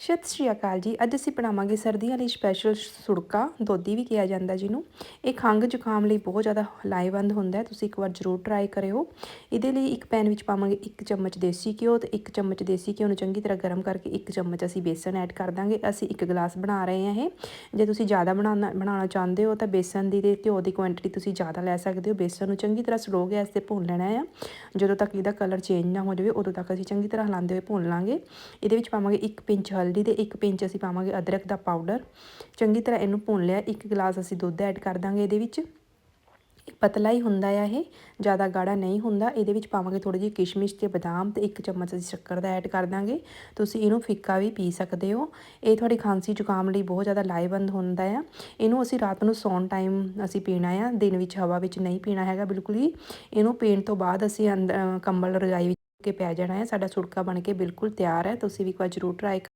ਸਤਿ ਸ਼੍ਰੀ ਅਕਾਲ ਜੀ। ਅੱਜ ਅਸੀਂ ਬਣਾਵਾਂਗੇ ਸਰਦੀਆਂ ਲਈ ਸਪੈਸ਼ਲ ਸੁੜਕਾ ਦੋਦੀ ਵੀ ਕਿਹਾ ਜਾਂਦਾ ਜਿਹਨੂੰ। ਇਹ ਖੰਘ ਜ਼ੁਕਾਮ ਲਈ ਬਹੁਤ ਜ਼ਿਆਦਾ ਲਾਹੇਵੰਦ ਹੁੰਦਾ ਤੁਸੀਂ ਇੱਕ ਵਾਰ ਜ਼ਰੂਰ ਟਰਾਈ ਕਰਿਓ। ਇਹਦੇ ਲਈ ਇੱਕ ਪੈਨ ਵਿੱਚ ਪਾਵਾਂਗੇ ਇੱਕ ਚਮਚ ਦੇਸੀ ਘਿਓ ਤੇ ਇੱਕ ਚਮਚ ਦੇਸੀ ਘਿਓ ਨੂੰ ਚੰਗੀ ਤਰ੍ਹਾਂ ਗਰਮ ਕਰਕੇ ਇੱਕ ਚਮਚ ਅਸੀਂ ਬੇਸਨ ਐਡ ਕਰ ਦਾਂਗੇ। ਅਸੀਂ ਇੱਕ ਗਲਾਸ ਬਣਾ ਰਹੇ ਹਾਂ ਇਹ। ਜੇ ਤੁਸੀਂ ਜ਼ਿਆਦਾ ਬਣਾਉਣਾ ਬਣਾਉਣਾ ਚਾਹੁੰਦੇ ਹੋ ਤਾਂ ਬੇਸਨ ਦੀ ਤੇ ਘਿਓ ਦੀ ਕੁਆਂਟੀਟੀ ਤੁਸੀਂ ਜ਼ਿਆਦਾ ਲੈ ਸਕਦੇ ਹੋ। ਬੇਸਨ ਨੂੰ ਚੰਗੀ ਤਰ੍ਹਾਂ ਸਲੋ ਗੈਸ ਤੇ ਭੁੰਨ ਲੈਣਾ ਹੈ ਜਦੋਂ ਤੱਕ ਇਹਦਾ ਕਲਰ ਚੇਂਜ ਨਾ ਹੋ ਜਾਵੇ, ਉਦੋਂ ਤੱਕ ਅਸੀਂ ਚੰਗੀ ਤਰ੍ਹਾਂ ਹਿਲਾਉਂਦੇ ਹੋਏ ਭੁੰਨ ਲਾਂਗੇ। ਇਹਦੇ ਵਿੱਚ ਪਾਵਾਂਗੇ ਇੱਕ ਪਿੰਚ ਹਲਦੀ ਤੇ ਇੱਕ ਪਿੰਚ ਅਸੀਂ ਪਾਵਾਂਗੇ ਅਦਰਕ ਦਾ ਪਾਊਡਰ ਚੰਗੀ ਤਰ੍ਹਾਂ ਇਹਨੂੰ ਭੁੰਨ ਲਿਆ, ਇੱਕ ਗਲਾਸ ਅਸੀਂ ਦੁੱਧ ਐਡ ਕਰ ਦਾਂਗੇ ਇਹਦੇ ਵਿੱਚ। ਪਤਲਾ ਹੀ ਹੁੰਦਾ ਆ ਇਹ, ਜ਼ਿਆਦਾ ਗਾੜਾ ਨਹੀਂ ਹੁੰਦਾ। ਇਹਦੇ ਵਿੱਚ ਪਾਵਾਂਗੇ ਥੋੜੀ ਜਿਹੀ ਕਿਸ਼ਮਿਸ਼ ਤੇ ਬਦਾਮ ਤੇ ਇੱਕ ਚਮਚ ਅਸੀਂ ਸ਼ੱਕਰ ਦਾ ਐਡ ਕਰ ਦਾਂਗੇ। ਤੁਸੀਂ ਇਹਨੂੰ ਫਿੱਕਾ ਵੀ ਪੀ ਸਕਦੇ ਹੋ। ਇਹ ਤੁਹਾਡੀ ਖਾਂਸੀ ਜ਼ੁਕਾਮ ਲਈ ਬਹੁਤ ਜ਼ਿਆਦਾ ਲਾਹੇਵੰਦ ਹੁੰਦਾ ਆ। ਇਹਨੂੰ ਅਸੀਂ ਰਾਤ ਨੂੰ ਸੌਣ ਟਾਈਮ ਅਸੀਂ ਪੀਣਾ ਆ, ਦਿਨ ਵਿੱਚ ਹਵਾ ਵਿੱਚ ਨਹੀਂ ਪੀਣਾ ਹੈਗਾ ਬਿਲਕੁਲ ਹੀ ਇਹਨੂੰ ਪੀਣ ਤੋਂ ਬਾਅਦ ਅਸੀਂ ਅੰਦਰ ਕੰਬਲ ਰਜਾਈ ਵਿੱਚ ਕੇ ਪੈ ਜਾਣਾ ਹੈ ਸਾਡਾ ਸੁੜਕਾ ਬਣ ਕੇ ਬਿਲਕੁਲ ਤਿਆਰ ਹੈ। ਤੁਸੀਂ ਵੀ ਇੱਕ ਵਾਰ ਜ਼ਰੂਰ ਟਰਾਈ